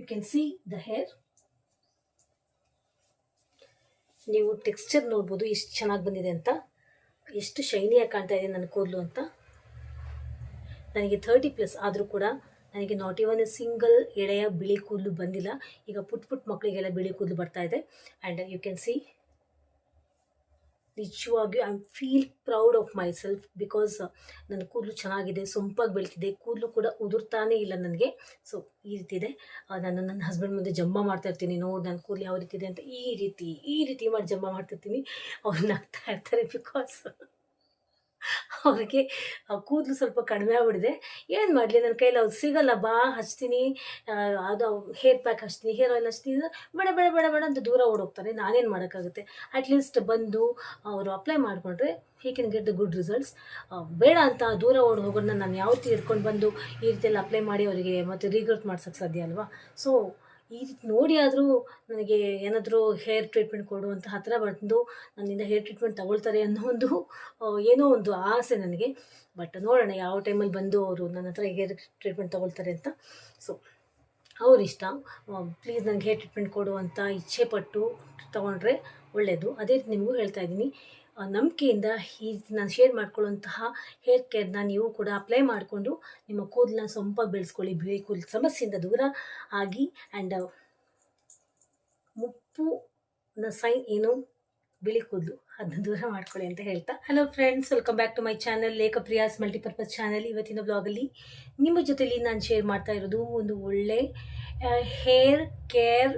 You can see the hair ನೀವು texture ನೋಡ್ಬೋದು ಎಷ್ಟು ಚೆನ್ನಾಗಿ ಬಂದಿದೆ ಅಂತ. ಎಷ್ಟು ಶೈನಿಯಾಗಿ ಕಾಣ್ತಾ ಇದೆ ನನ್ನ ಕೂದಲು ಅಂತ. ನನಗೆ ಥರ್ಟಿ ಪ್ಲಸ್ ಆದರೂ ಕೂಡ ನನಗೆ ನಾಟ್ ಇವನ್ ಎ ಸಿಂಗಲ್ ಎಳೆಯ ಬಿಳಿ ಕೂದಲು ಬಂದಿಲ್ಲ. ಈಗ ಪುಟ್ ಪುಟ್ ಮಕ್ಕಳಿಗೆಲ್ಲ ಬಿಳಿ ಕೂದಲು ಬರ್ತಾ ಇದೆ. ಆ್ಯಂಡ್ ಯು ಕ್ಯಾನ್ ಸಿ ನಿಜವಾಗಿಯೂ I feel proud of myself because ನನ್ನ ಕೂದಲು ಚೆನ್ನಾಗಿದೆ, ಸೊಂಪಾಗಿ ಬೆಳ್ತಿದೆ ಕೂದಲು ಕೂಡ ಉದುರ್ತಾನೇ ಇಲ್ಲ ನನಗೆ. ಸೊ ಈ ರೀತಿ ಇದೆ. ನಾನು ನನ್ನ ಹಸ್ಬೆಂಡ್ ಮುಂದೆ ಜಂಬ ಮಾಡ್ತಾ ಇರ್ತೀನಿ. ನೋಡಿ ನನ್ನ ಕೂದಲು ಯಾವ ರೀತಿ ಇದೆ ಅಂತ ಈ ರೀತಿ ಈ ರೀತಿ ಮಾಡಿ ಜಂಬ ಮಾಡ್ತಿರ್ತೀನಿ. ಅವ್ರು ನಗ್ತಾ ಇರ್ತಾರೆ ಬಿಕಾಸ್ ಅವ್ರಿಗೆ ಕೂದಲು ಸ್ವಲ್ಪ ಕಡಿಮೆ ಆಗ್ಬಿಡಿದೆ. ಏನು ಮಾಡಲಿ ನನ್ನ ಕೈಲಿ ಅವ್ರು ಸಿಗಲ್ಲ, ಬಾ, ಹಚ್ತೀನಿ. ಅದು ಹೇರ್ ಪ್ಯಾಕ್ ಹಚ್ತೀನಿ, ಹೇರ್ ಆಯಿಲ್ ಹಚ್ತೀನಿ ಬೇಡ ಬೇಡ ಬೇಡ ಬೇಡ ಅಂತ ದೂರ ಓಡೋಗ್ತಾರೆ. ನಾನೇನು ಮಾಡೋಕ್ಕಾಗುತ್ತೆ? ಅಟ್ಲೀಸ್ಟ್ ಬಂದು ಅವರು ಅಪ್ಲೈ ಮಾಡಿಕೊಂಡ್ರೆ he can get the good results ಬೇಡ ಅಂತ ದೂರ ಓಡಿ ಹೋಗೋದನ್ನ ನಾನು ಯಾವ ರೀತಿ ಹಿಡ್ಕೊಂಡು ಬಂದು ಈ ರೀತಿಯಲ್ಲಿ ಅಪ್ಲೈ ಮಾಡಿ ಅವರಿಗೆ ಮತ್ತೆ ರೀಗ್ರೆಟ್ ಮಾಡ್ಸೋಕ್ಕೆ ಸಾಧ್ಯ ಅಲ್ವಾ? ಸೊ ಈ ರೀತಿ ನೋಡಿ ಆದರೂ ನನಗೆ ಏನಾದರೂ ಹೇರ್ ಟ್ರೀಟ್ಮೆಂಟ್ ಕೊಡುವಂಥ ಅಂತ ಹತ್ತಿರ ಬಂದು ನನ್ನಿಂದ ಹೇರ್ ಟ್ರೀಟ್ಮೆಂಟ್ ತಗೊಳ್ತಾರೆ ಅನ್ನೋ ಒಂದು ಏನೋ ಒಂದು ಆಸೆ ನನಗೆ. ಬಟ್ ನೋಡೋಣ ಯಾವ ಟೈಮಲ್ಲಿ ಬಂದು ಅವರು ನನ್ನ ಹತ್ರ ಹೇರ್ ಟ್ರೀಟ್ಮೆಂಟ್ ತಗೊಳ್ತಾರೆ ಅಂತ. ಸೊ ಅವರಿಷ್ಟ. ಪ್ಲೀಸ್ ನನಗೆ ಹೇರ್ ಟ್ರೀಟ್ಮೆಂಟ್ ಕೊಡುವಂಥ ಅಂತ ಇಚ್ಛೆ ಪಟ್ಟು ತೊಗೊಂಡ್ರೆ ಒಳ್ಳೆಯದು ಅದೇ ರೀತಿ ನಿಮಗೂ ಹೇಳ್ತಾ ಇದ್ದೀನಿ. ನಂಬಿಕೆಯಿಂದ ಈ ನಾನು ಶೇರ್ ಮಾಡ್ಕೊಳ್ಳುವಂತಹ ಹೇರ್ ಕೇರ್ನ ನೀವು ಕೂಡ ಅಪ್ಲೈ ಮಾಡಿಕೊಂಡು ನಿಮ್ಮ ಕೂದಲನ್ನ ಸೊಂಪಾಗಿ ಬೆಳೆಸ್ಕೊಳ್ಳಿ, ಬಿಳಿ ಕೂದಲು ಸಮಸ್ಯೆಯಿಂದ ದೂರ ಆಗಿ ಆ್ಯಂಡ್ ಮುಪ್ಪು ಸೈನ್ ಏನು? ಬಿಳಿ ಕೂದಲು. ಅದನ್ನ ದೂರ ಮಾಡ್ಕೊಳ್ಳಿ ಅಂತ ಹೇಳ್ತಾ. Hello friends welcome back to my channel Lekhapriya's multipurpose channel ಇವತ್ತಿನ ಬ್ಲಾಗಲ್ಲಿ ನಿಮ್ಮ ಜೊತೆಯಲ್ಲಿ ನಾನು ಶೇರ್ ಮಾಡ್ತಾ ಇರೋದು ಒಂದು ಒಳ್ಳೆ ಹೇರ್ ಕೇರ್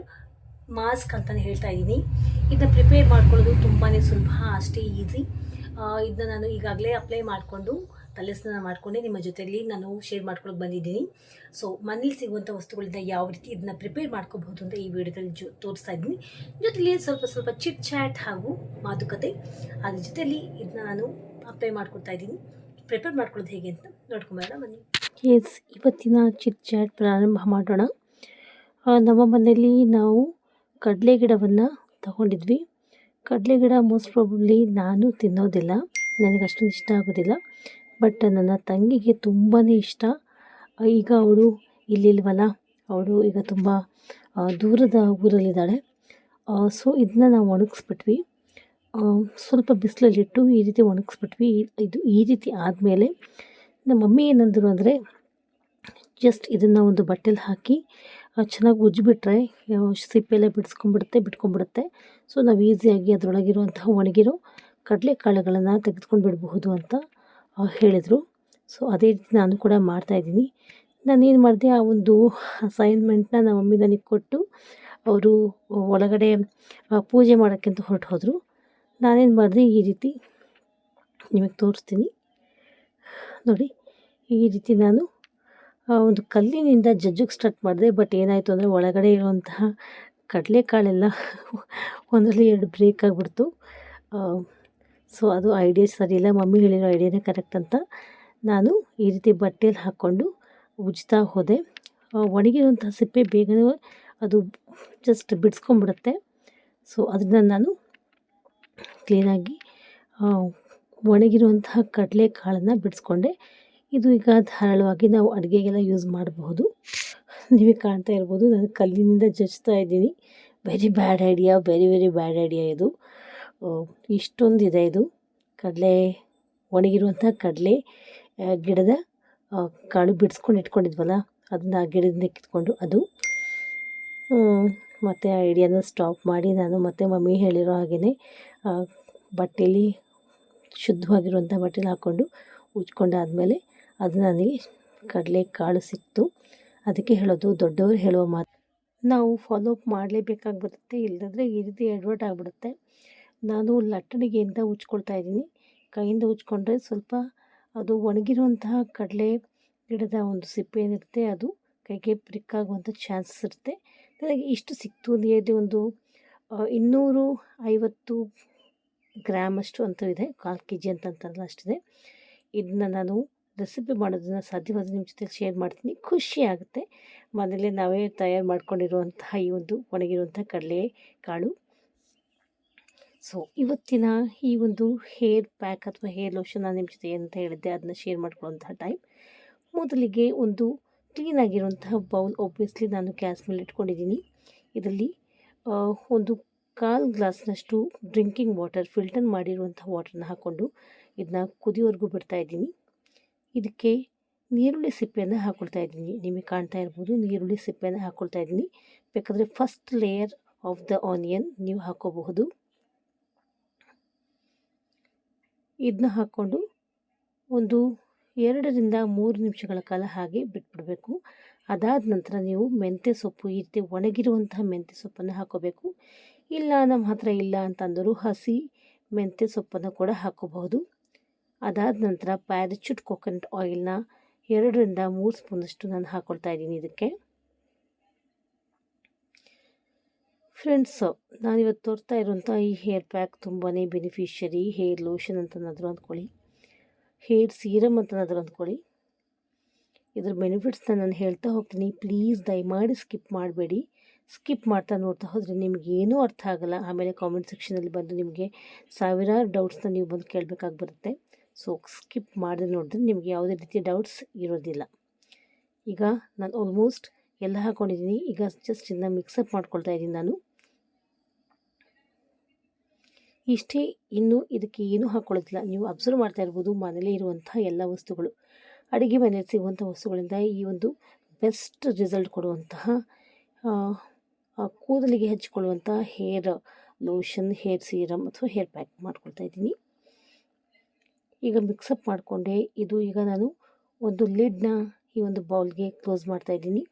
ಮಾಸ್ಕ್ ಅಂತಲೇ ಹೇಳ್ತಾ ಇದ್ದೀನಿ. ಇದನ್ನ ಪ್ರಿಪೇರ್ ಮಾಡ್ಕೊಳ್ಳೋದು ತುಂಬಾ ಸುಲಭ, ಅಷ್ಟೇ ಈಸಿ. ಇದನ್ನ ನಾನು ಈಗಾಗಲೇ ಅಪ್ಲೈ ಮಾಡಿಕೊಂಡು ತಲೆ ಸ್ನಾನ ಮಾಡಿಕೊಂಡೆ. ನಿಮ್ಮ ಜೊತೆಯಲ್ಲಿ ನಾನು ಶೇರ್ ಮಾಡ್ಕೊಳಕ್ಕೆ ಬಂದಿದ್ದೀನಿ. ಸೊ ಮನೇಲಿ ಸಿಗುವಂಥ ವಸ್ತುಗಳಿಂದ ಯಾವ ರೀತಿ ಇದನ್ನ ಪ್ರಿಪೇರ್ ಮಾಡ್ಕೋಬಹುದು ಅಂತ ಈ ವಿಡಿಯೋದಲ್ಲಿ ಜೊ, ತೋರಿಸ್ತಾ ಇದ್ದೀನಿ. ಜೊತೆಲಿ ಸ್ವಲ್ಪ ಸ್ವಲ್ಪ ಚಿಟ್ ಚಾಟ್ ಹಾಗೂ ಮಾತುಕತೆ. ಅದ್ರ ಜೊತೆಯಲ್ಲಿ ಇದನ್ನ ನಾನು ಅಪ್ಲೈ ಮಾಡ್ಕೊಳ್ತಾ ಇದ್ದೀನಿ. ಪ್ರಿಪೇರ್ ಮಾಡ್ಕೊಳ್ಳೋದು ಹೇಗೆ ಅಂತ ನೋಡ್ಕೊಂಬೋಣ ಬನ್ನಿ. ಎಸ್ ಇವತ್ತಿನ ಚಿಟ್ ಚಾಟ್ ಪ್ರಾರಂಭ ಮಾಡೋಣ. ನಮ್ಮ ಮನೆಯಲ್ಲಿ ನಾವು ಕಡಲೆ ಗಿಡವನ್ನು ತಗೊಂಡಿದ್ವಿ. ಕಡಲೆ ಗಿಡ ಮೋಸ್ಟ್ ಪ್ರಾಬಬ್ಲಿ ನಾನು ತಿನ್ನೋದಿಲ್ಲ. ನನಗೆ ಅಷ್ಟೊಂದು ಇಷ್ಟ ಆಗೋದಿಲ್ಲ. ಬಟ್ ನನ್ನ ತಂಗಿಗೆ ತುಂಬಾ ಇಷ್ಟ. ಈಗ ಅವಳು ಇಲ್ಲಿಲ್ವಲ್ಲ? ಅವಳು ಈಗ ತುಂಬ ದೂರದ ಊರಲ್ಲಿದ್ದಾಳೆ. ಸೊ ಇದನ್ನ ನಾವು ಒಣಗಿಸ್ಬಿಟ್ವಿ. ಸ್ವಲ್ಪ ಬಿಸಿಲಲ್ಲಿಟ್ಟು ಈ ರೀತಿ ಒಣಗಿಸ್ಬಿಟ್ವಿ. ಇದು ಈ ರೀತಿ ಆದಮೇಲೆ ನಮ್ಮ ಮಮ್ಮಿ ಏನಂದರು ಅಂದರೆ ಜಸ್ಟ್ ಇದನ್ನು ಒಂದು ಬಟ್ಟೆಲಿ ಹಾಕಿ ಚೆನ್ನಾಗಿ ಉಜ್ಜಿಬಿಟ್ರೆ ಸಿಪ್ಪೆಲ್ಲ ಬಿಡಿಸ್ಕೊಂಡ್ಬಿಡುತ್ತೆ, ಬಿಟ್ಕೊಂಡ್ಬಿಡುತ್ತೆ. ಸೊ ನಾವು ಈಸಿಯಾಗಿ ಅದರೊಳಗಿರುವಂತಹ ಒಣಗಿರೋ ಕಡಲೆಕಾಳುಗಳನ್ನು ತೆಗೆದುಕೊಂಡು ಬಿಡಬಹುದು ಅಂತ ಹೇಳಿದರು. ಸೊ ಅದೇ ರೀತಿ ನಾನು ಕೂಡ ಮಾಡ್ತಾಯಿದ್ದೀನಿ ನಾನೇನು ಮಾಡಿದೆ, ಆ ಒಂದು ಅಸೈನ್ಮೆಂಟ್ನ ನಮ್ಮ ಮಮ್ಮಿ ನನಗೆ ಕೊಟ್ಟು, ಅವರು ಒಳಗಡೆ ಪೂಜೆ ಮಾಡೋಕ್ಕೆ ಅಂತ ಹೊರಟು ಹೋದರು ನಾನೇನು ಮಾಡಿದೆ, ಈ ರೀತಿ ನಿಮಗೆ ತೋರಿಸ್ತೀನಿ. ನೋಡಿ, ಈ ರೀತಿ ನಾನು ಒಂದು ಕಲ್ಲಿನಿಂದ ಜಜ್ಜಕ್ಕೆ ಸ್ಟಾರ್ಟ್ ಮಾಡಿದೆ ಬಟ್ ಏನಾಯಿತು ಅಂದರೆ ಒಳಗಡೆ ಇರುವಂತಹ ಕಡಲೆಕಾಳೆಲ್ಲ ಒಂದರಲ್ಲಿ ಎರಡು ಬ್ರೇಕ್ ಆಗಿಬಿಡ್ತು. ಸೊ ಅದು ಐಡಿಯಾ ಸರಿ ಇಲ್ಲ. ಮಮ್ಮಿ ಹೇಳಿರೋ ಐಡಿಯಾನೇ ಕರೆಕ್ಟ್ ಅಂತ ನಾನು ಈ ರೀತಿ ಬಟ್ಟೆಯಲ್ಲಿ ಹಾಕ್ಕೊಂಡು ಉಜ್ತಾ ಹೋದೆ. ಒಣಗಿರುವಂಥ ಸಿಪ್ಪೆ ಬೇಗನೆ ಅದು ಜಸ್ಟ್ ಬಿಡಿಸ್ಕೊಂಬಿಡುತ್ತೆ ಸೊ ಅದನ್ನು ನಾನು ಕ್ಲೀನಾಗಿ ಒಣಗಿರುವಂತಹ ಕಡಲೆ ಕಾಳನ್ನು ಬಿಡಿಸ್ಕೊಂಡೆ. ಇದು ಈಗ ಧಾರಾಳವಾಗಿ ನಾವು ಅಡುಗೆಗೆಲ್ಲ ಯೂಸ್ ಮಾಡಬಹುದು. ನೀವೇ ಕಾಣ್ತಾ ಇರ್ಬೋದು, ನಾನು ಕಲ್ಲಿನಿಂದ ಜಚ್ತಾ ಇದ್ದೀನಿ. Very bad idea very very bad idea ಇದು. ಇಷ್ಟೊಂದು ಇದೆ ಇದು. ಕಡಲೆ ಒಣಗಿರುವಂಥ ಕಡಲೆ ಗಿಡದ ಕಾಳು ಬಿಡಿಸ್ಕೊಂಡು ಇಟ್ಕೊಂಡಿದ್ವಲ್ಲ, ಅದನ್ನ ಆ ಗಿಡದಿಂದ ಕಿತ್ಕೊಂಡು ಅದು. ಮತ್ತು ಆ ಐಡಿಯಾನ ಸ್ಟಾಪ್ ಮಾಡಿ ನಾನು ಮತ್ತೆ ಮಮ್ಮಿ ಹೇಳಿರೋ ಹಾಗೆಯೇ ಬಟ್ಟೆಯಲ್ಲಿ ಶುದ್ಧವಾಗಿರುವಂಥ ಬಟ್ಟೆಲಿ ಹಾಕ್ಕೊಂಡು ಉಜ್ಕೊಂಡಾದಮೇಲೆ ಅದು ನನಗೆ ಕಡಲೆ ಕಾಳು ಸಿಕ್ತು ಅದಕ್ಕೆ ಹೇಳೋದು. ದೊಡ್ಡವರು ಹೇಳುವ ಮಾತು. ನಾವು ಫಾಲೋ ಅಪ್ ಮಾಡಲೇಬೇಕಾಗಿ ಇಲ್ಲದ್ರೆ ಈ ರೀತಿ ಆಗಿಬಿಡುತ್ತೆ. ನಾನು ಲಟ್ಟಣಿಗೆಯಿಂದ ಉಚ್ಕೊಳ್ತಾ ಇದ್ದೀನಿ. ಕೈಯಿಂದ ಉಚ್ಕೊಂಡ್ರೆ ಸ್ವಲ್ಪ ಅದು ಒಣಗಿರುವಂತಹ ಕಡಲೆ ಗಿಡದ ಒಂದು ಸಿಪ್ಪೆ ಏನಿರುತ್ತೆ, ಅದು ಕೈಗೆ ಪ್ರಿಕ್ಕಾಗುವಂಥ ಚಾನ್ಸಸ್ ಇರುತ್ತೆ. ನನಗೆ ಇಷ್ಟು ಸಿಕ್ತು ನಿಯರ್ಲಿ ಒಂದು ಇನ್ನೂರು ಐವತ್ತು ಗ್ರಾಮ್ ಅಷ್ಟು ಅಂತೂ ಇದೆ. ಕಾಲು ಕೆ ಜಿ ಅಂತ ಅಂತಾರಲ್ಲ ಅಷ್ಟಿದೆ. ಇದನ್ನ ನಾನು ರೆಸಿಪಿ ಮಾಡೋದನ್ನು ಸಾಧ್ಯವಾದ ನಿಮ್ಮ ಜೊತೆಗೆ ಶೇರ್ ಮಾಡ್ತೀನಿ. ಖುಷಿ ಆಗುತ್ತೆ. ಮನೇಲಿ ನಾವೇ ತಯಾರು ಮಾಡ್ಕೊಂಡಿರುವಂತಹ ಈ ಒಂದು ಒಣಗಿರುವಂಥ ಕಡಲೆ ಕಾಳು. ಸೊ ಇವತ್ತಿನ ಈ ಒಂದು ಹೇರ್ ಪ್ಯಾಕ್ ಅಥವಾ ಹೇರ್ ಲೋಷನ್ ನಾನು ನಿಮ್ಮ ಜೊತೆ ಅಂತ ಹೇಳಿದ್ದೆ, ಅದನ್ನ ಶೇರ್ ಮಾಡ್ಕೊಳ್ಳೋಂತಹ ಟೈಮ್. ಮೊದಲಿಗೆ ಒಂದು ಕ್ಲೀನಾಗಿರುವಂತಹ ಬೌಲ್ ಒಬ್ವಿಯಸ್ಲಿ ನಾನು ಗ್ಯಾಸ್ ಮೇಲೆ ಇಟ್ಕೊಂಡಿದ್ದೀನಿ. ಇದರಲ್ಲಿ ಒಂದು ಕಾಲು ಗ್ಲಾಸ್ನಷ್ಟು ಡ್ರಿಂಕಿಂಗ್ ವಾಟರ್, ಫಿಲ್ಟರ್ ಮಾಡಿರುವಂಥ ವಾಟರ್ನ ಹಾಕ್ಕೊಂಡು ಇದನ್ನ ಬಿಡ್ತಾ ಇದ್ದೀನಿ. ಇದಕ್ಕೆ ನೀರುಳ್ಳಿ ಸಿಪ್ಪೆಯನ್ನು ಹಾಕ್ಕೊಳ್ತಾ ಇದ್ದೀನಿ. ನಿಮಗೆ ಕಾಣ್ತಾ ಇರ್ಬೋದು, ನೀರುಳ್ಳಿ ಸಿಪ್ಪೆಯನ್ನು ಹಾಕ್ಕೊಳ್ತಾ ಇದ್ದೀನಿ. ಬೇಕಾದರೆ first layer of the onion ನೀವು ಹಾಕೋಬಹುದು. ಇದನ್ನ ಹಾಕ್ಕೊಂಡು ಒಂದು ಎರಡರಿಂದ ಮೂರು ನಿಮಿಷಗಳ ಕಾಲ ಹಾಗೆ ಬಿಟ್ಬಿಡಬೇಕು. ಅದಾದ ನಂತರ ನೀವು ಮೆಂತ್ಯ ಸೊಪ್ಪು, ಈ ರೀತಿ ಒಣಗಿರುವಂತಹ ಮೆಂತ್ಯ ಸೊಪ್ಪನ್ನು ಹಾಕೋಬೇಕು. ಇಲ್ಲ, ನಮ್ಮ ಹತ್ರ ಇಲ್ಲ ಅಂತಂದರೂ ಹಸಿ ಮೆಂತ್ಯ ಸೊಪ್ಪನ್ನು ಕೂಡ ಹಾಕೋಬಹುದು. ಅದಾದ ನಂತರ ಪ್ಯಾರಚೂಟ್ ಕೊಕೊನಟ್ ಆಯಿಲ್ನ ಎರಡರಿಂದ ಮೂರು ಸ್ಪೂನಷ್ಟು ನಾನು ಹಾಕ್ಕೊಳ್ತಾ ಇದ್ದೀನಿ ಇದಕ್ಕೆ. ಫ್ರೆಂಡ್ಸ್ ನಾನಿವತ್ತು ತೋರ್ತಾ ಇರುವಂಥ ಈ ಹೇರ್ ಪ್ಯಾಕ್ ತುಂಬಾ ಬೆನಿಫಿಷರಿ ಹೇರ್ ಲೋಷನ್ ಅಂತನಾದರೂ ಅಂದ್ಕೊಳ್ಳಿ ಹೇರ್ ಸೀರಮ್ ಅಂತನಾದರೂ ಅಂದ್ಕೊಳ್ಳಿ. ಇದ್ರ ಬೆನಿಫಿಟ್ಸ್ನ ನಾನು ಹೇಳ್ತಾ ಹೋಗ್ತೀನಿ. ಪ್ಲೀಸ್ ದಯಮಾಡಿ ಸ್ಕಿಪ್ ಮಾಡಬೇಡಿ. ಸ್ಕಿಪ್ ಮಾಡ್ತಾ ನೋಡ್ತಾ ಹೋದರೆ ನಿಮಗೇನೂ ಅರ್ಥ ಆಗಲ್ಲ. ಆಮೇಲೆ ಕಾಮೆಂಟ್ ಸೆಕ್ಷನಲ್ಲಿ ಬಂದು ನಿಮಗೆ ಸಾವಿರಾರು ಡೌಟ್ಸ್ನ ನೀವು ಬಂದು ಕೇಳಬೇಕಾಗಿ ಬರುತ್ತೆ. ಸೊ ಸ್ಕಿಪ್ ಮಾಡಿದ್ರೆ ನೋಡಿದ್ರೆ ನಿಮಗೆ ಯಾವುದೇ ರೀತಿಯ ಡೌಟ್ಸ್ ಇರೋದಿಲ್ಲ. ಈಗ ನಾನು ಆಲ್ಮೋಸ್ಟ್ ಎಲ್ಲ ಹಾಕ್ಕೊಂಡಿದ್ದೀನಿ ಈಗ ಜಸ್ಟ್ ಇದನ್ನ ಮಿಕ್ಸಪ್ ಮಾಡ್ಕೊಳ್ತಾ ಇದ್ದೀನಿ ನಾನು. ಇಷ್ಟೇ ಇನ್ನು ಇದಕ್ಕೆ ಏನೂ ಹಾಕ್ಕೊಳ್ಳೋದಿಲ್ಲ ನೀವು ಅಬ್ಸರ್ವ್ ಮಾಡ್ತಾ ಇರ್ಬೋದು, ಮನೇಲೇ ಇರುವಂಥ ಎಲ್ಲ ವಸ್ತುಗಳು. ಅಡುಗೆ ಮನೆಯಲ್ಲಿ ಸಿಗುವಂಥ ವಸ್ತುಗಳಿಂದ ಈ ಒಂದು ಬೆಸ್ಟ್ ರಿಸಲ್ಟ್ ಕೊಡುವಂತಹ ಕೂದಲಿಗೆ ಹಚ್ಚಿಕೊಳ್ಳುವಂಥ ಹೇರ್ ಲೋಷನ್ ಹೇರ್ ಸೀರಮ್ ಅಥವಾ ಹೇರ್ ಪ್ಯಾಕ್ ಮಾಡ್ಕೊಳ್ತಾ ಇದ್ದೀನಿ. ಈಗ ಮಿಕ್ಸಪ್ ಮಾಡಿಕೊಂಡೆ. ಇದು ಈಗ ನಾನು ಒಂದು ಲಿಡ್ನ ಈ ಒಂದು ಬೌಲ್ಗೆ ಕ್ಲೋಸ್ ಮಾಡ್ತಾ ಇದ್ದೀನಿ.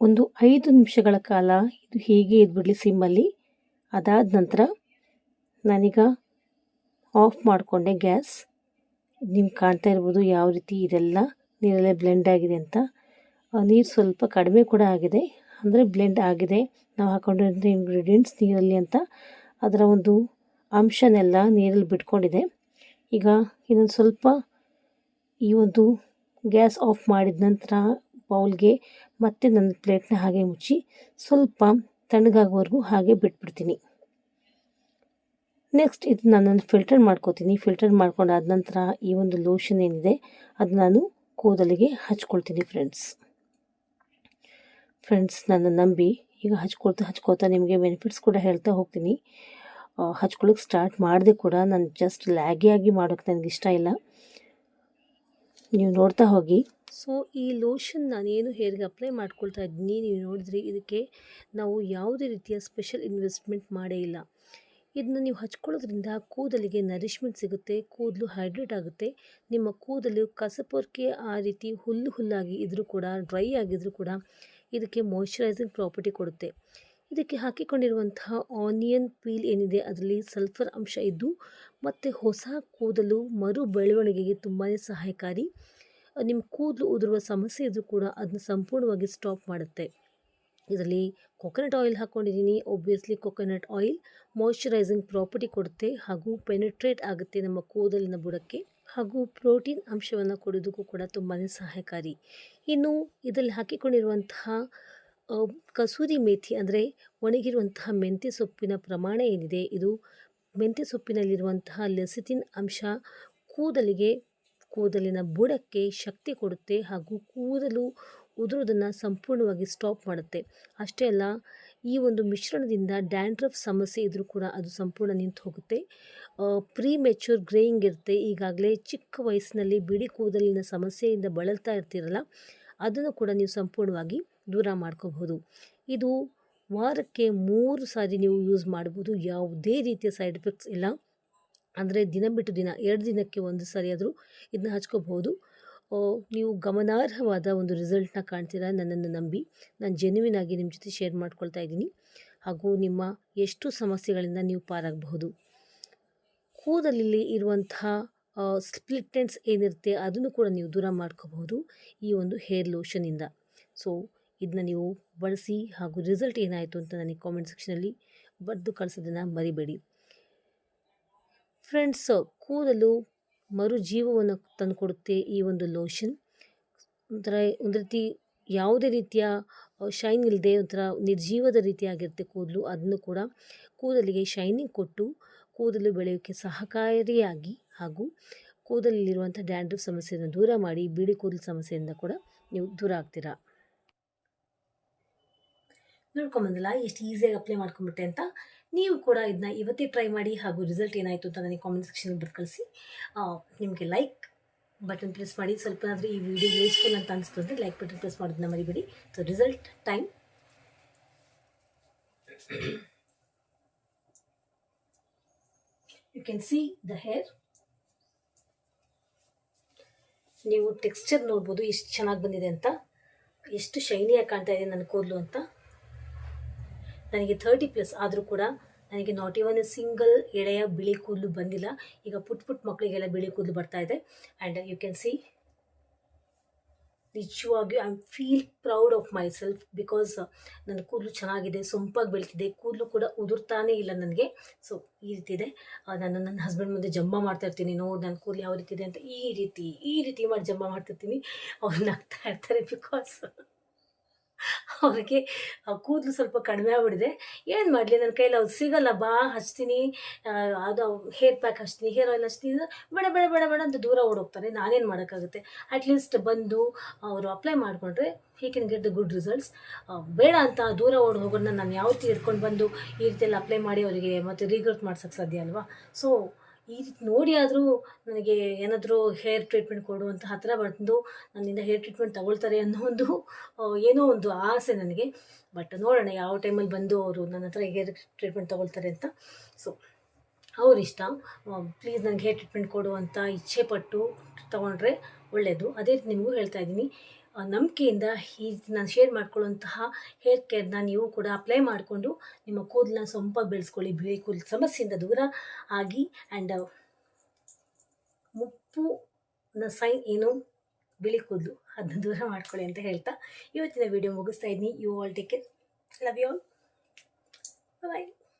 ಒಂದು ಐದು ನಿಮಿಷಗಳ ಕಾಲ ಇದು ಹೀಗೆ ಇದ್ಬಿಡಲಿ ಸಿಮ್ಮಲ್ಲಿ ಅದಾದ ನಂತರ ನಾನೀಗ ಆಫ್ ಮಾಡಿಕೊಂಡೆ ಗ್ಯಾಸ್ ನಿಮ್ಗೆ ಕಾಣ್ತಾ ಇರ್ಬೋದು ಯಾವ ರೀತಿ ಇದೆಲ್ಲ ನೀರಲ್ಲೇ ಬ್ಲೆಂಡ್ ಆಗಿದೆ ಅಂತ. ನೀರು ಸ್ವಲ್ಪ ಕಡಿಮೆ ಕೂಡ ಆಗಿದೆ. ಅಂದರೆ ಬ್ಲೆಂಡ್ ಆಗಿದೆ. ನಾವು ಹಾಕೊಂಡಿರೋ ಇಂಗ್ರೀಡಿಯೆಂಟ್ಸ್ ನೀರಲ್ಲಿ ಅಂತ ಅದರ ಒಂದು ಅಂಶನೆಲ್ಲ ನೀರಲ್ಲಿ ಬಿಟ್ಕೊಂಡಿದೆ. ಈಗ ಇನ್ನೊಂದು ಸ್ವಲ್ಪ ಈ ಒಂದು ಗ್ಯಾಸ್ ಆಫ್ ಮಾಡಿದ ನಂತರ ಬೌಲ್ಗೆ ಮತ್ತೆ ನನ್ನ ಪ್ಲೇಟ್ನ ಹಾಗೆ ಮುಚ್ಚಿ ಸ್ವಲ್ಪ ತಣ್ಣಗಾಗೋವರೆಗೂ ಹಾಗೆ ಬಿಟ್ಬಿಡ್ತೀನಿ. ನೆಕ್ಸ್ಟ್ ಇದು ನಾನು ಫಿಲ್ಟರ್ ಮಾಡ್ಕೋತೀನಿ. ಫಿಲ್ಟರ್ ಮಾಡ್ಕೊಂಡಾದ ನಂತರ ಈ ಒಂದು ಲೋಷನ್ ಏನಿದೆ ಅದು ನಾನು ಕೂದಲಿಗೆ ಹಚ್ಕೊಳ್ತೀನಿ ಫ್ರೆಂಡ್ಸ್ ಫ್ರೆಂಡ್ಸ್ ನನ್ನ ನಂಬಿ ಈಗ ಹಚ್ಕೊಳ್ತಾ ಹಚ್ಕೊಳ್ತಾ ನಿಮಗೆ ಬೆನಿಫಿಟ್ಸ್ ಕೂಡ ಹೇಳ್ತಾ ಹೋಗ್ತೀನಿ. ಹಚ್ಕೊಳ್ಳೋಕೆ ಸ್ಟಾರ್ಟ್ ಮಾಡಿದೆ ಕೂಡ ನಾನು ಜಸ್ಟ್ ಲ್ಯಾಗಿಯಾಗಿ ಮಾಡೋಕ್ಕೆ ನನಗೆ ಇಷ್ಟ ಇಲ್ಲ. ನೀವು ನೋಡ್ತಾ ಹೋಗಿ. ಸೊ ಈ ಲೋಷನ್ ನಾನೇನು ಹೇರ್ಗೆ ಅಪ್ಲೈ ಮಾಡ್ಕೊಳ್ತಾ ಇದ್ದೀನಿ ನೀವು ನೋಡಿದ್ರಿ, ಇದಕ್ಕೆ ನಾವು ಯಾವುದೇ ರೀತಿಯ ಸ್ಪೆಷಲ್ ಇನ್ವೆಸ್ಟ್ಮೆಂಟ್ ಮಾಡೇ ಇಲ್ಲ. ಇದನ್ನ ನೀವು ಹಚ್ಕೊಳ್ಳೋದ್ರಿಂದ ಕೂದಲಿಗೆ ನರಿಶ್ಮೆಂಟ್ ಸಿಗುತ್ತೆ, ಕೂದಲು ಹೈಡ್ರೇಟ್ ಆಗುತ್ತೆ, ನಿಮ್ಮ ಕೂದಲು ಕಸಪೊರ್ಕೆ ಆ ರೀತಿ ಹುಲ್ಲು ಹುಲ್ಲಾಗಿ ಇದ್ದರೂ ಕೂಡ ಡ್ರೈ ಆಗಿದ್ರೂ ಕೂಡ ಇದಕ್ಕೆ ಮಾಯಿಶ್ಚರೈಸಿಂಗ್ ಪ್ರಾಪರ್ಟಿ ಕೊಡುತ್ತೆ. ಇದಕ್ಕೆ ಹಾಕಿಕೊಂಡಿರುವಂತಹ ಆನಿಯನ್ ಪೀಲ್ ಏನಿದೆ, ಅದರಲ್ಲಿ ಸಲ್ಫರ್ ಅಂಶ ಇದ್ದು, ಮತ್ತು ಹೊಸ ಕೂದಲು ಮರು ಬೆಳವಣಿಗೆಗೆ ತುಂಬಾ ಸಹಾಯಕಾರಿ. ನಿಮ್ಮ ಕೂದಲು ಉದುರುವ ಸಮಸ್ಯೆ ಇದ್ದರೂ ಕೂಡ ಅದನ್ನ ಸಂಪೂರ್ಣವಾಗಿ ಸ್ಟಾಪ್ ಮಾಡುತ್ತೆ. ಇದರಲ್ಲಿ ಕೊಕೊನಟ್ ಆಯಿಲ್ ಹಾಕ್ಕೊಂಡಿದ್ದೀನಿ obviously coconut oil moisturising property ಕೊಡುತ್ತೆ ಹಾಗೂ ಪೆನಿಟ್ರೇಟ್ ಆಗುತ್ತೆ ನಮ್ಮ ಕೂದಲಿನ ಬುಡಕ್ಕೆ ಹಾಗೂ ಪ್ರೋಟೀನ್ ಅಂಶವನ್ನು ಕೊಡೋದಕ್ಕೂ ಕೂಡ ತುಂಬಾ ಸಹಾಯಕಾರಿ ಇನ್ನು ಇದರಲ್ಲಿ ಹಾಕಿಕೊಂಡಿರುವಂತಹ ಕಸೂರಿ ಮೇಥಿ ಅಂದರೆ ಒಣಗಿರುವಂತಹ ಮೆಂತ್ಯ ಸೊಪ್ಪಿನ ಪ್ರಮಾಣ ಏನಿದೆ? ಇದು ಮೆಂತ್ಯ ಸೊಪ್ಪಿನಲ್ಲಿರುವಂತಹ ಲೆಸಿಟಿನ್ ಅಂಶ ಕೂದಲಿಗೆ, ಕೂದಲಿನ ಬುಡಕ್ಕೆ ಶಕ್ತಿ ಕೊಡುತ್ತೆ ಹಾಗೂ ಕೂದಲು ಉದುರೋದನ್ನು ಸಂಪೂರ್ಣವಾಗಿ ಸ್ಟಾಪ್ ಮಾಡುತ್ತೆ. ಅಷ್ಟೇ ಅಲ್ಲ, ಈ ಒಂದು ಮಿಶ್ರಣದಿಂದ ಡ್ಯಾಂಡ್ರಫ್ ಸಮಸ್ಯೆ ಇದ್ದರೂ ಕೂಡ ಅದು ಸಂಪೂರ್ಣ ನಿಂತು ಹೋಗುತ್ತೆ. ಪ್ರೀ ಮೆಚ್ಯೂರ್ ಗ್ರೇಯಿಂಗ್ ಇರುತ್ತೆ. ಈಗಾಗಲೇ ಚಿಕ್ಕ ವಯಸ್ಸಿನಲ್ಲಿ ಬಿಡಿ ಕೂದಲಿನ ಸಮಸ್ಯೆಯಿಂದ ಬಳಲ್ತಾ ಇರ್ತೀರಲ್ಲ, ಅದನ್ನು ಕೂಡ ನೀವು ಸಂಪೂರ್ಣವಾಗಿ ದೂರ ಮಾಡ್ಕೋಬಹುದು. ಇದು ವಾರಕ್ಕೆ ಮೂರು ಸಾರಿ ನೀವು ಯೂಸ್ ಮಾಡ್ಬೋದು. ಯಾವುದೇ ರೀತಿಯ ಸೈಡ್ ಎಫೆಕ್ಟ್ಸ್ ಇಲ್ಲ. ಅಂದರೆ ದಿನ ಬಿಟ್ಟು ದಿನ, ಎರಡು ದಿನಕ್ಕೆ ಒಂದು ಸಾರಿ ಆದರೂ ಇದನ್ನ ಹಚ್ಕೋಬಹುದು. ನೀವು ಗಮನಾರ್ಹವಾದ ಒಂದು ರಿಸಲ್ಟ್ನ ಕಾಣ್ತೀರಾ ನನ್ನನ್ನು ನಂಬಿ. ನಾನು ಜೆನ್ಯುವಿನ್ ಆಗಿ ನಿಮ್ಮ ಜೊತೆ ಶೇರ್ ಮಾಡ್ಕೊಳ್ತಾ ಇದ್ದೀನಿ. ಹಾಗೂ ನಿಮ್ಮ ಎಷ್ಟು ಸಮಸ್ಯೆಗಳಿಂದ ನೀವು ಪಾರಾಗಬಹುದು. ಕೂದಲಲ್ಲಿ ಇರುವಂತಹ ಸ್ಪ್ಲಿಟ್ ಎಂಡ್ಸ್ ಏನಿರುತ್ತೆ ಅದನ್ನು ಕೂಡ ನೀವು ದೂರ ಮಾಡ್ಕೋಬಹುದು ಈ ಒಂದು ಹೇರ್ ಲೋಷನಿಂದ ಸೊ ಇದನ್ನ ನೀವು ಬಳಸಿ ಹಾಗೂ ರಿಸಲ್ಟ್ ಏನಾಯಿತು ಅಂತ ನನಗೆ ಕಾಮೆಂಟ್ ಸೆಕ್ಷನಲ್ಲಿ ಬರೆದು ಕಳಿಸೋದನ್ನು ಮರಿಬೇಡಿ. ಫ್ರೆಂಡ್ಸ್ ಕೂದಲು ಮರುಜೀವವನ್ನು ತಂದುಕೊಡುತ್ತೆ ಈ ಒಂದು ಲೋಷನ್ ಒಂಥರ, ಒಂದು ರೀತಿ ಯಾವುದೇ ರೀತಿಯ ಶೈನ್ ಇಲ್ಲದೆ ಒಂಥರ ನಿರ್ಜೀವದ ರೀತಿಯಾಗಿರುತ್ತೆ ಕೂದಲು. ಅದನ್ನು ಕೂಡ ಕೂದಲಿಗೆ ಶೈನಿಂಗ್ ಕೊಟ್ಟು ಕೂದಲು ಬೆಳೆಯೋಕ್ಕೆ ಸಹಕಾರಿಯಾಗಿ ಹಾಗೂ ಕೂದಲಲ್ಲಿರುವಂಥ ಡ್ಯಾಂಡ್ರಫ್ ಸಮಸ್ಯೆಯನ್ನು ದೂರ ಮಾಡಿ ಬಿಳಿ ಕೂದಲು ಸಮಸ್ಯೆಯಿಂದ ಕೂಡ ನೀವು ದೂರ ಆಗ್ತೀರಾ? ನೋಡ್ಕೊಂಬಂದಲ್ಲ, ಎಷ್ಟು ಈಸಿಯಾಗಿ ಅಪ್ಲೈ ಮಾಡ್ಕೊಂಬಿಟ್ಟೆ ಅಂತ. ನೀವು ಕೂಡ ಇದನ್ನ ಇವತ್ತೇ ಟ್ರೈ ಮಾಡಿ ಹಾಗೂ ರಿಸಲ್ಟ್ ಏನಾಯಿತು ಅಂತ ನನಗೆ ಕಾಮೆಂಟ್ ಸೆಕ್ಷನ್ ಬರ್ದು ಕಳಿಸಿ. ನಿಮಗೆ ಲೈಕ್ ಬಟನ್ ಪ್ರೆಸ್ ಮಾಡಿ, ಸ್ವಲ್ಪ ಏನಾದರೂ ಈ ವಿಡಿಯೋ ಯೂಸ್ಫುಲ್ ಅಂತ ಅನಿಸ್ತು ಅಂದರೆ ಲೈಕ್ ಬಟನ್ ಪ್ರೆಸ್ ಮಾಡೋದನ್ನ ಮರಿಬೇಡಿ. So result time you can see the hair ನೀವು ಟೆಕ್ಸ್ಚರ್ ನೋಡ್ಬೋದು, ಎಷ್ಟು ಚೆನ್ನಾಗಿ ಬಂದಿದೆ ಅಂತ. ಎಷ್ಟು ಶೈನಿಯಾಗಿ ಕಾಣ್ತಾ ಇದೆ ನನ್ನ ಕೂದಲು ಅಂತ. ನನಗೆ ಥರ್ಟಿ ಪ್ಲಸ್ ಆದರೂ ಕೂಡ ನನಗೆ ನಾಟ್ ಇವನ್ ಸಿಂಗಲ್ ಎಳೆಯ ಬಿಳಿ ಕೂದಲು ಬಂದಿಲ್ಲ. ಈಗ ಪುಟ್ ಪುಟ್ ಮಕ್ಕಳಿಗೆಲ್ಲ ಬಿಳಿ ಕೂದಲು ಬರ್ತಾ ಇದೆ. ಆ್ಯಂಡ್ ಯು ಕ್ಯಾನ್ ಸಿ ನಿಜವಾಗಿಯೂ I am feel proud of myself because ನನ್ನ ಕೂದಲು ಚೆನ್ನಾಗಿದೆ, ಸೊಂಪಾಗಿ ಬೆಳೀತಿದೆ ಕೂದಲು ಕೂಡ ಉದುರ್ತಾನೇ ಇಲ್ಲ ನನಗೆ. ಸೊ ಈ ರೀತಿ ಇದೆ. ನಾನು ನನ್ನ ಹಸ್ಬೆಂಡ್ ಮುಂದೆ ಜಂಬ ಮಾಡ್ತಾ ಇರ್ತೀನಿ. ನೋಡಿ ನನ್ನ ಕೂದಲು ಯಾವ ರೀತಿ ಇದೆ ಅಂತ ಈ ರೀತಿ ಈ ರೀತಿ ಮಾಡಿ ಜಂಬ ಮಾಡ್ತಿರ್ತೀನಿ. ಅವ್ರು ನಗ್ತಾ ಇರ್ತಾರೆ ಬಿಕಾಸ್ ಅವ್ರಿಗೆ ಕೂದಲು ಸ್ವಲ್ಪ ಕಡಿಮೆ ಆಗ್ಬಿಡಿದೆ. ಏನು ಮಾಡಲಿ ನನ್ನ ಕೈಯಲ್ಲಿ ಅವ್ರು ಸಿಗಲ್ಲ, ಬಾ, ಹಚ್ತೀನಿ. ಅದು ಹೇರ್ ಪ್ಯಾಕ್ ಹಚ್ತೀನಿ, ಹೇರ್ ಆಯಿಲ್ ಹಚ್ತೀನಿ ಬೇಡ ಬೇಡ ಬೇಡ ಬೇಡ ಅಂತ ದೂರ ಓಡೋಗ್ತಾರೆ. ನಾನೇನು ಮಾಡೋಕ್ಕಾಗುತ್ತೆ? ಅಟ್ಲೀಸ್ಟ್ ಬಂದು ಅವರು ಅಪ್ಲೈ ಮಾಡಿಕೊಂಡ್ರೆ he can get the good results ಬೇಡ ಅಂತ ದೂರ ಓಡಿ ಹೋಗೋದನ್ನ ನಾನು ಯಾವ ರೀತಿ ಬಂದು ಈ ರೀತಿಯಲ್ಲಿ ಅಪ್ಲೈ ಮಾಡಿ ಅವರಿಗೆ ಮತ್ತೆ ರೀಗ್ರೂಟ್ ಮಾಡ್ಸೋಕ್ಕೆ ಸಾಧ್ಯ ಅಲ್ವಾ? ಸೊ ರೀತಿ ನೋಡಿ ಆದರೂ ನನಗೆ ಏನಾದರೂ ಹೇರ್ ಟ್ರೀಟ್ಮೆಂಟ್ ಕೊಡು ಅಂತ ಹತ್ತಿರ ಬಂದು ನನ್ನಿಂದ ಹೇರ್ ಟ್ರೀಟ್ಮೆಂಟ್ ತಗೊಳ್ತಾರೆ ಅನ್ನೋ ಒಂದು ಏನೋ ಒಂದು ಆಸೆ ನನಗೆ. ಬಟ್ ನೋಡೋಣ ಯಾವ ಟೈಮಲ್ಲಿ ಬಂದು ಅವರು ನನ್ನ ಹತ್ರ ಹೇರ್ ಟ್ರೀಟ್ಮೆಂಟ್ ತಗೊಳ್ತಾರೆ ಅಂತ. ಸೊ ಅವ್ರ ಇಷ್ಟ ಪ್ಲೀಸ್ ನನಗೆ ಹೇರ್ ಟ್ರೀಟ್ಮೆಂಟ್ ಕೊಡು ಅಂತ ಇಚ್ಛೆ ಪಟ್ಟು ತೊಗೊಂಡ್ರೆ ಒಳ್ಳೆಯದು ಅದೇ ರೀತಿ ನಿಮಗೂ ಹೇಳ್ತಾ ಇದ್ದೀನಿ. ನಂಬಿಕೆಯಿಂದ ಈ ನಾನು ಶೇರ್ ಮಾಡ್ಕೊಳ್ಳುವಂತಹ ಹೇರ್ ಕೇರ್ನ ನೀವು ಕೂಡ ಅಪ್ಲೈ ಮಾಡಿಕೊಂಡು ನಿಮ್ಮ ಕೂದಲನ್ನ ಸೊಂಪಾಗಿ ಬೆಳೆಸ್ಕೊಳ್ಳಿ. ಬಿಳಿ ಕೂದಲು ಸಮಸ್ಯೆಯಿಂದ ದೂರ ಆಗಿ ಆ್ಯಂಡ್ ಮುಪ್ಪು ನ ಸೈನ್ ಏನು? ಬಿಳಿ ಕೂದಲು. ಅದನ್ನ ದೂರ ಮಾಡ್ಕೊಳ್ಳಿ ಅಂತ ಹೇಳ್ತಾ ಇವತ್ತಿನ ವಿಡಿಯೋ ಮುಗಿಸ್ತಾ ಇದ್ದೀನಿ. You all take care love you all bye